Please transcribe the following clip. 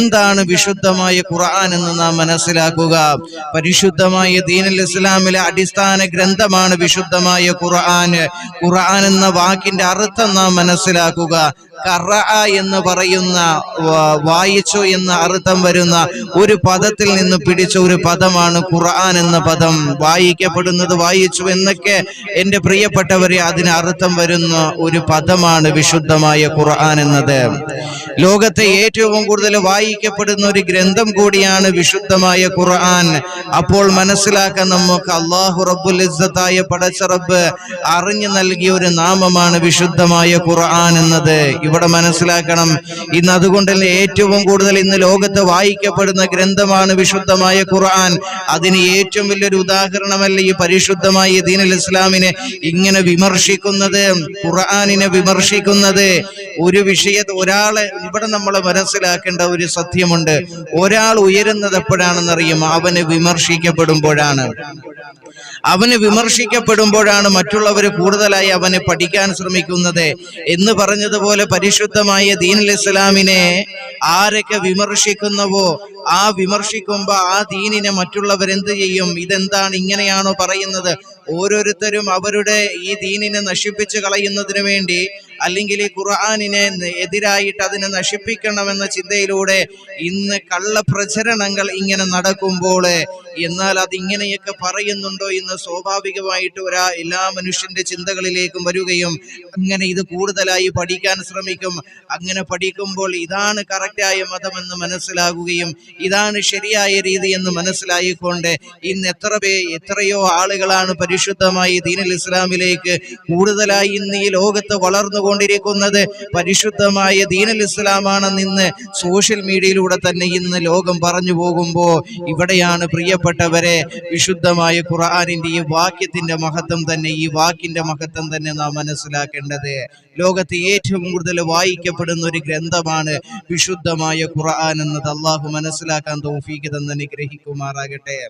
എന്താണ് വിശുദ്ധമായ ഖുർആൻ എന്ന് നാം മനസ്സിലാക്കുക? പരിശുദ്ധമായ ദീനുൽ ഇസ്ലാമിലെ അടിസ്ഥാന ഗ്രന്ഥമാണ് വിശുദ്ധമായ ഖുർആൻ. ഖുർആൻ എന്ന വാക്കിന്റെ അർത്ഥം നാം മനസ്സിലാക്കുക. കറ എന്ന് പറയുന്ന വായിച്ചു എന്ന അർത്ഥം വരുന്ന ഒരു പദത്തിൽ നിന്ന് പിടിച്ച ഒരു പദമാണ് ഖുർആൻ എന്ന പദം. വായിക്കപ്പെടുന്നത് വായിച്ചു എന്നൊക്കെ എന്റെ പ്രിയപ്പെട്ടവരെ അതിന് അർത്ഥം വരുന്ന ഒരു പദമാണ് വിശുദ്ധമായ ഖുർആൻ എന്നത്. ലോകത്തെ ഏറ്റവും കൂടുതൽ വായിക്കപ്പെടുന്ന ഒരു ഗ്രന്ഥം കൂടിയാണ് വിശുദ്ധമായ ഖുർആൻ. അപ്പോൾ മനസ്സിലാക്കാൻ നമുക്ക് അള്ളാഹു റബ്ബുൽ ഇസ്സത്തായ പടച്ചറബ് അറിഞ്ഞു നൽകിയ ഒരു നാമമാണ് വിശുദ്ധമായ ഖുർആൻ എന്നത്. ഇവിടെ മനസ്സിലാക്കണം. ഇന്ന് അതുകൊണ്ട് തന്നെ ഏറ്റവും കൂടുതൽ ഇന്ന് ലോകത്ത് വായിക്കപ്പെടുന്ന ഗ്രന്ഥമാണ് വിശുദ്ധമായ ഖുർആൻ. അതിന് ഏറ്റവും വലിയൊരു ഉദാഹരണമല്ല ഈ പരിശുദ്ധമായ ദീനൽ ഇസ്ലാമിനെ ഇങ്ങനെ വിമർശിക്കുന്നത് ഖുർആനിനെ വിമർശിക്കുന്നത്. ഒരു വിഷയ ഒരാളെ ഇവിടെ നമ്മൾ മനസ്സിലാക്കേണ്ട ഒരു സത്യമുണ്ട്. ഒരാൾ ഉയരുന്നത് എപ്പോഴാണെന്നറിയും അവന് വിമർശിക്കപ്പെടുമ്പോഴാണ്. അവന് വിമർശിക്കപ്പെടുമ്പോഴാണ് മറ്റുള്ളവർ കൂടുതലായി അവനെ പഠിക്കാൻ ശ്രമിക്കുന്നത്. എന്ന് പറഞ്ഞതുപോലെ പരിശുദ്ധമായ ദീനുൽ ഇസ്ലാമിനെ ആരൊക്കെ വിമർശിക്കുന്നവോ ആ വിമർശിക്കുമ്പോ ആ ദീനിനെ മറ്റുള്ളവർ എന്ത് ചെയ്യും? ഇതെന്താണ് ഇങ്ങനെയാണോ പറയുന്നത്? ഓരോരുത്തരും അവരുടെ ഈ ദീനിനെ നശിപ്പിച്ചു കളയുന്നതിന് വേണ്ടി അല്ലെങ്കിൽ ഖുർആാനിനെ എതിരായിട്ട് അതിനെ നശിപ്പിക്കണമെന്ന ചിന്തയിലൂടെ ഇന്ന് കള്ളപ്രചരണങ്ങൾ ഇങ്ങനെ നടക്കുമ്പോൾ എന്നാൽ അതിങ്ങനെയൊക്കെ പറയുന്നുണ്ടോ ഇന്ന് സ്വാഭാവികമായിട്ട് ഒരാ എല്ലാ മനുഷ്യന്റെ ചിന്തകളിലേക്കും വരികയും അങ്ങനെ ഇത് കൂടുതലായി പഠിക്കാൻ ശ്രമിക്കും. അങ്ങനെ പഠിക്കുമ്പോൾ ഇതാണ് കറക്റ്റായ മതമെന്ന് മനസ്സിലാകുകയും ഇതാണ് ശരിയായ രീതി എന്ന് മനസ്സിലായിക്കൊണ്ട് ഇന്ന് എത്ര പേ എത്രയോ ആളുകളാണ് പരിശുദ്ധമായി ദീനൽ ഇസ്ലാമിലേക്ക് കൂടുതലായി ഇന്ന് ഈ ലോകത്ത് വളർന്നുകൊണ്ടിരിക്കുന്നത് പരിശുദ്ധമായ ദീനൽ ഇസ്ലാമാണെന്ന് ഇന്ന് സോഷ്യൽ മീഡിയയിലൂടെ തന്നെ ഇന്ന് ലോകം പറഞ്ഞു പോകുമ്പോൾ ഇവിടെയാണ് പ്രിയപ്പെട്ടവരെ വിശുദ്ധമായ ഖുർആാനിന്റെ ഈ വാക്യത്തിന്റെ മഹത്വം തന്നെ ഈ വാക്കിന്റെ മഹത്വം തന്നെ നാം മനസ്സിലാക്കേണ്ടത്. ലോകത്ത് ഏറ്റവും കൂടുതൽ വായിക്കപ്പെടുന്ന ഒരു ഗ്രന്ഥമാണ് വിശുദ്ധമായ ഖുർആൻ എന്നത്. അള്ളാഹു മനസ്സിലാക്കാൻ തോഫീക്ക് തന്നെ അനുഗ്രഹിക്കുമാറാകട്ടെ.